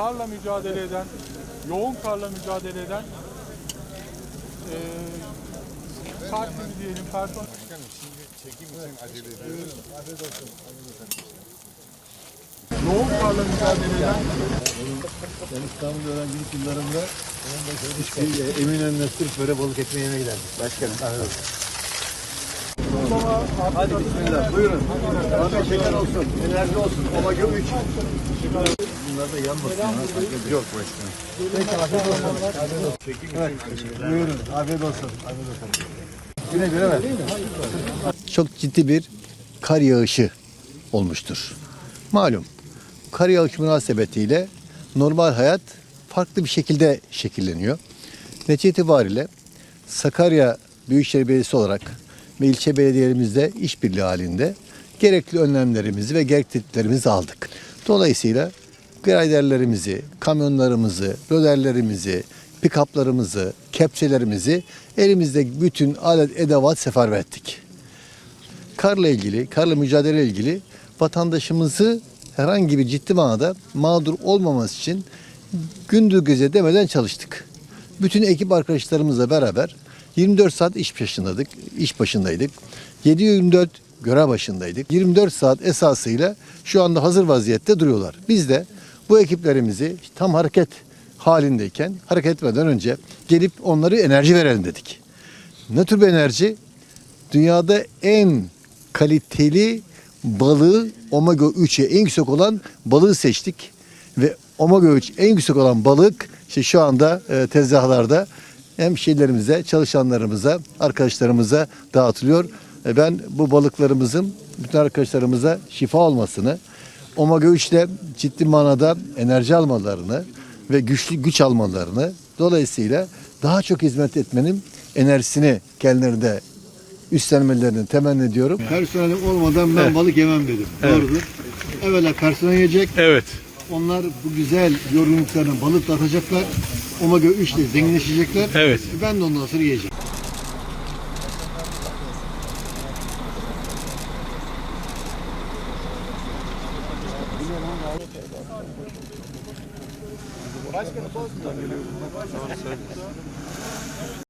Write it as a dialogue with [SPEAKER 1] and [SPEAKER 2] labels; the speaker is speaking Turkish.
[SPEAKER 1] Karla mücadele eden, yoğun karla mücadele eden eee partimiz diyelim, person yoğun karla mücadele eden
[SPEAKER 2] Ben İstanbul'da öğrencilik yıllarımda bir Eminönü'ne sırf böyle balık ekmeği yemeye giderdik. Başkanım.
[SPEAKER 1] Mustafa
[SPEAKER 2] Hadi bismillah buyurun. Abi şeker olsun, enerji olsun, omega 3. Bunlar da yanmasın. ya. Yok başkanım. Peki afiyet olsun. Afiyet olsun. Evet. Buyurun afiyet olsun. Afiyet olsun. Güne güne ver.
[SPEAKER 3] çok ciddi bir kar yağışı olmuştur. Malum kar yağışı münasebetiyle normal hayat farklı bir şekilde şekilleniyor. Netice itibariyle Sakarya Büyükşehir Belediyesi olarak ve ilçe belediyelerimizde işbirliği halinde gerekli önlemlerimizi ve gerekliliklerimizi aldık. Dolayısıyla graderlerimizi, kamyonlarımızı, loderlerimizi, pikaplarımızı, kepçelerimizi elimizde bütün alet edevat seferber ettik karla ilgili, karla mücadele ilgili vatandaşımızı herhangi bir ciddi manada mağdur olmaması için gündüz gece demeden çalıştık. Bütün ekip arkadaşlarımızla beraber 24 saat iş başındaydık, iş başındaydık. 7-24 görev başındaydık. 24 saat esasıyla şu anda hazır vaziyette duruyorlar. Biz de bu ekiplerimizi tam hareket halindeyken hareket etmeden önce gelip onları enerji verelim dedik. Ne tür bir enerji? dünyada en kaliteli balığı omega 3'e en yüksek olan balığı seçtik ve omega 3 en yüksek olan balık işte şu anda e, tezgahlarda hem şeylerimize, çalışanlarımıza, arkadaşlarımıza dağıtılıyor. E, ben bu balıklarımızın bütün arkadaşlarımıza şifa olmasını, omega 3 ile ciddi manada enerji almalarını ve güçlü güç almalarını dolayısıyla daha çok hizmet etmenin enerjisini kendilerinde üstlenmelerini temenni ediyorum.
[SPEAKER 2] Personelim olmadan ben balık yemem dedim. Doğrudur. Evvela personel yiyecek.
[SPEAKER 1] Evet.
[SPEAKER 2] Onlar bu güzel yorgunluklarını balıkla atacaklar. Omega 3 ile zenginleşecekler.
[SPEAKER 1] Evet.
[SPEAKER 2] Ben de ondan sonra yiyeceğim.